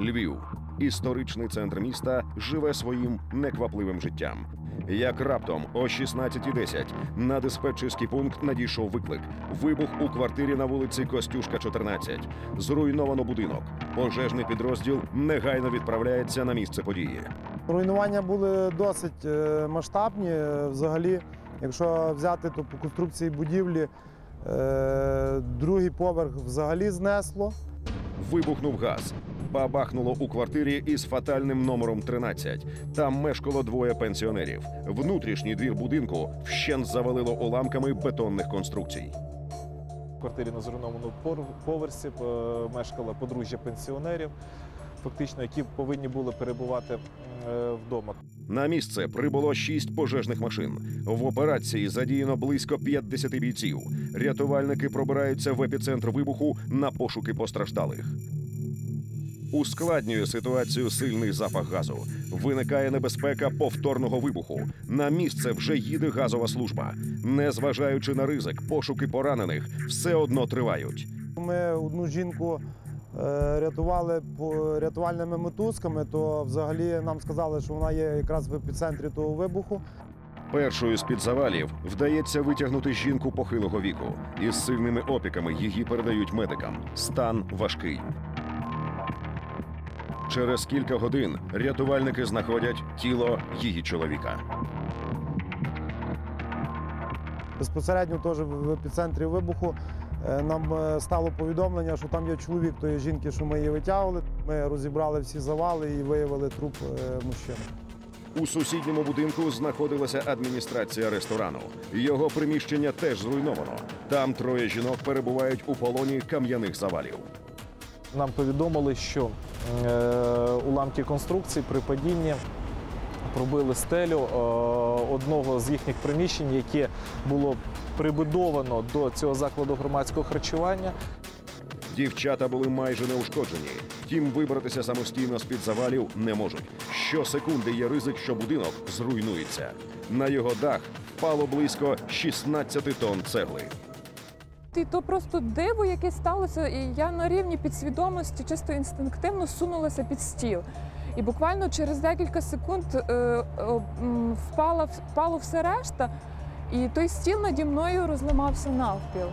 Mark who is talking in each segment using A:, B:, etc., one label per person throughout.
A: Львів. Історичний центр міста живе своїм неквапливим життям. Як раптом о 16.10 на диспетчерський пункт надійшов виклик. Вибух у квартирі на вулиці Костюшка, 14. Зруйновано будинок. Пожежний підрозділ негайно відправляється на місце події.
B: Руйнування були досить е, масштабні. Взагалі, якщо взяти то по конструкції будівлі, е, другий поверх взагалі знесло.
A: Вибухнув газ. Бабахнуло у квартирі із фатальним номером 13. Там мешкало двоє пенсіонерів. Внутрішній двір будинку вщент завалило уламками бетонних конструкцій.
C: В квартирі на зруйнованому поверсі е, мешкало подружжя пенсіонерів, фактично, які повинні були перебувати е, вдома.
A: На місце прибуло шість пожежних машин. В операції задіяно близько 50 бійців. Рятувальники пробираються в епіцентр вибуху на пошуки постраждалих. Ускладнює ситуацію сильний запах газу. Виникає небезпека повторного вибуху. На місце вже їде газова служба. Незважаючи на ризик, пошуки поранених все одно тривають.
B: Ми одну жінку рятували по- рятувальними мотузками, то взагалі нам сказали, що вона є якраз в епіцентрі того вибуху.
A: Першою з під завалів вдається витягнути жінку похилого віку. Із сильними опіками її передають медикам. Стан важкий. Через кілька годин рятувальники знаходять тіло її чоловіка.
B: Безпосередньо теж в епіцентрі вибуху е, нам е, стало повідомлення, що там є чоловік тої жінки, що ми її витягували. Ми розібрали всі завали і виявили труп е, мужчини.
A: У сусідньому будинку знаходилася адміністрація ресторану. Його приміщення теж зруйновано. Там троє жінок перебувають у полоні кам'яних завалів.
C: Нам повідомили, що е, уламки конструкції при падінні пробили стелю е, одного з їхніх приміщень, яке було прибудовано до цього закладу громадського харчування.
A: Дівчата були майже неушкоджені. Втім, вибратися самостійно з-під завалів не можуть. Щосекунди є ризик, що будинок зруйнується. На його дах впало близько 16 тонн цегли.
D: І то просто диво, яке сталося, і я на рівні підсвідомості чисто інстинктивно сунулася під стіл. І буквально через декілька секунд е, впала, впало все решта, і той стіл наді мною розламався навпіл.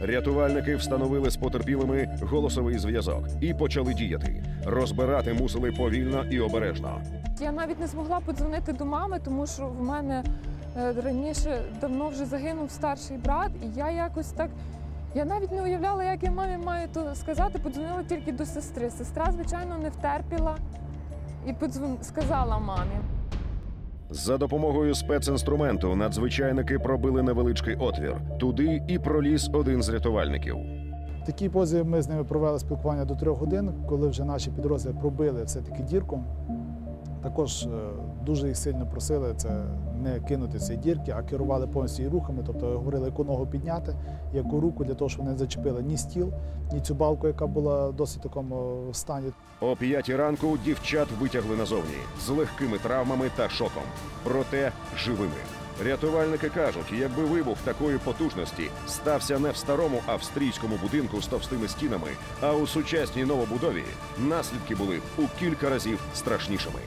A: Рятувальники встановили з потерпілими голосовий зв'язок і почали діяти. Розбирати мусили повільно і обережно.
D: Я навіть не змогла подзвонити до мами, тому що в мене е, раніше давно вже загинув старший брат, і я якось так. Я навіть не уявляла, як я мамі маю то сказати. Подзвонила тільки до сестри. Сестра, звичайно, не втерпіла і подзвон... сказала мамі.
A: За допомогою спецінструменту надзвичайники пробили невеличкий отвір. Туди і проліз один з рятувальників.
E: В такій позі ми з ними провели спілкування до трьох годин, коли вже наші підрозділи пробили все-таки дірку. Також е, дуже їх сильно просили це не кинути ці дірки, а керували повністю рухами, тобто говорили, яку ногу підняти, яку руку для того, щоб вони зачепили ні стіл, ні цю балку, яка була досить такому стані.
A: О п'ятій ранку дівчат витягли назовні з легкими травмами та шоком, проте живими. Рятувальники кажуть, якби вибух такої потужності стався не в старому австрійському будинку з товстими стінами, а у сучасній новобудові, наслідки були б у кілька разів страшнішими.